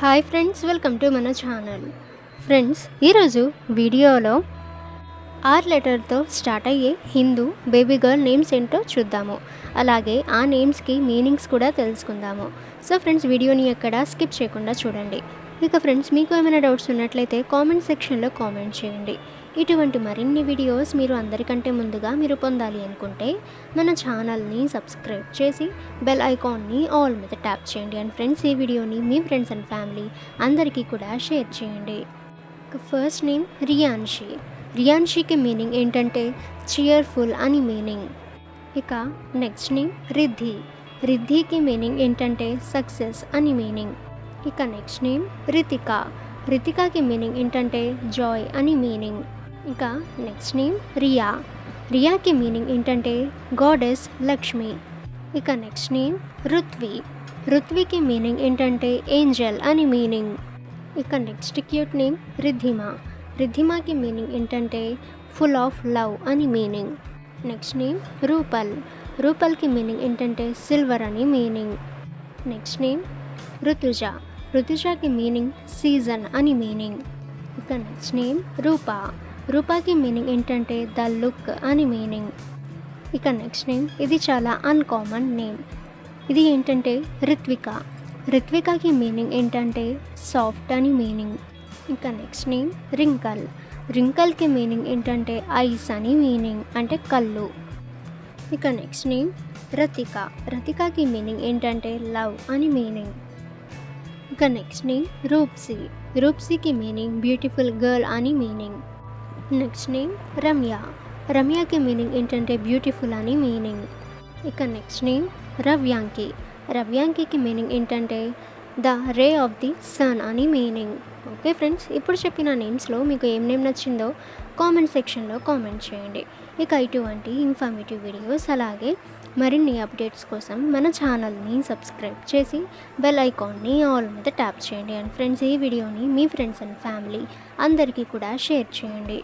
Hi friends welcome to మన channel. Friends ఈరోజు వీడియోలో ఆర్ లెటర్తో స్టార్ట్ అయ్యే హిందూ బేబీ గర్ల్ నేమ్స్ ఏంటో చూద్దాము. అలాగే ఆ నేమ్స్కి మీనింగ్స్ కూడా తెలుసుకుందాము. సో ఫ్రెండ్స్ వీడియోని ఎక్కడ స్కిప్ చేయకుండా చూడండి. ఇక ఫ్రెండ్స్ మీకు ఏమైనా డౌట్స్ ఉన్నట్లయితే కామెంట్ సెక్షన్లో కామెంట్ చేయండి. ఇటువంటి మరిన్ని వీడియోస్ మీరు అందరికంటే ముందుగా మీరు పొందాలి అనుకుంటే మన ఛానల్ని సబ్స్క్రైబ్ చేసి బెల్ ఐకాన్ని ఆల్ మీద ట్యాప్ చేయండి. అండ్ ఫ్రెండ్స్ ఈ వీడియోని మీ ఫ్రెండ్స్ అండ్ ఫ్యామిలీ అందరికీ కూడా షేర్ చేయండి. First name Riyanshi. రియాన్షికి మీనింగ్ ఏంటంటే చియర్ఫుల్ అని మీనింగ్ ఇక నెక్స్ట్ నేమ్ రిద్ధి. రిద్ధికి మీనింగ్ ఏంటంటే సక్సెస్ అని మీనింగ్ ఇక నెక్స్ట్ నేమ్ రితిక. రితికాకి మీనింగ్ ఏంటంటే జాయ్ అని మీనింగ్ ఇక నెక్స్ట్ నేమ్ రియా రియాకి మీనింగ్ ఏంటంటే గాడెస్ లక్ష్మి ఇక నెక్స్ట్ నేమ్ రుత్వి రుత్వికి మీనింగ్ ఏంటంటే ఏంజల్ అని మీనింగ్ ఇక నెక్స్ట్ క్యూట్ నేమ్ రిద్ధిమా రిద్ధిమాకి మీనింగ్ ఏంటంటే ఫుల్ ఆఫ్ లవ్ అని మీనింగ్ నెక్స్ట్ నేమ్ రూపల్ రూపల్కి మీనింగ్ ఏంటంటే సిల్వర్ అని మీనింగ్ నెక్స్ట్ నేమ్ ఋతుజ ఋతుజాకి మీనింగ్ సీజన్ అని మీనింగ్ ఇక నెక్స్ట్ నేమ్ రూపా రూపాకి మీనింగ్ ఏంటంటే ద లుక్ అని మీనింగ్. ఇక నెక్స్ట్ నేమ్ ఇది చాలా అన్కామన్ నేమ్. ఇది ఏంటంటే రిత్విక. రిత్వికాకి మీనింగ్ ఏంటంటే సాఫ్ట్ అని మీనింగ్. ఇక నెక్స్ట్ నేమ్ రింకల్. రింకల్కి మీనింగ్ ఏంటంటే ఐస్ అని మీనింగ్ అంటే కళ్ళు. ఇక నెక్స్ట్ నేమ్ రతిక. రతికాకి మీనింగ్ ఏంటంటే లవ్ అని మీనింగ్. ఇక నెక్స్ట్ నేమ్ రూప్సీ. రూప్సీకి మీనింగ్ బ్యూటిఫుల్ గర్ల్ అని మీనింగ్. నెక్స్ట్ నేమ్ రమ్య రమ్యకి మీనింగ్ ఏంటంటే బ్యూటిఫుల్ అని మీనింగ్ ఇక నెక్స్ట్ నేమ్ రవ్యాంకి రవ్యాంకికి మీనింగ్ ఏంటంటే the ray of the sun అని మీనింగ్ ఓకే ఫ్రెండ్స్ ఇప్పుడు చెప్పిన నేమ్స్లో మీకు ఏం నేమ్ నచ్చిందో కామెంట్ సెక్షన్లో కామెంట్ చేయండి ఇక ఇటువంటి ఇన్ఫర్మేటివ్ వీడియోస్ అలాగే మరిన్ని అప్డేట్స్ కోసం మన ఛానల్ని సబ్స్క్రైబ్ చేసి బెల్ ఐకాన్ని ఆల్ మీద ట్యాప్ చేయండి అండ్ ఫ్రెండ్స్ ఈ వీడియోని మీ ఫ్రెండ్స్ అండ్ ఫ్యామిలీ అందరికీ కూడా షేర్ చేయండి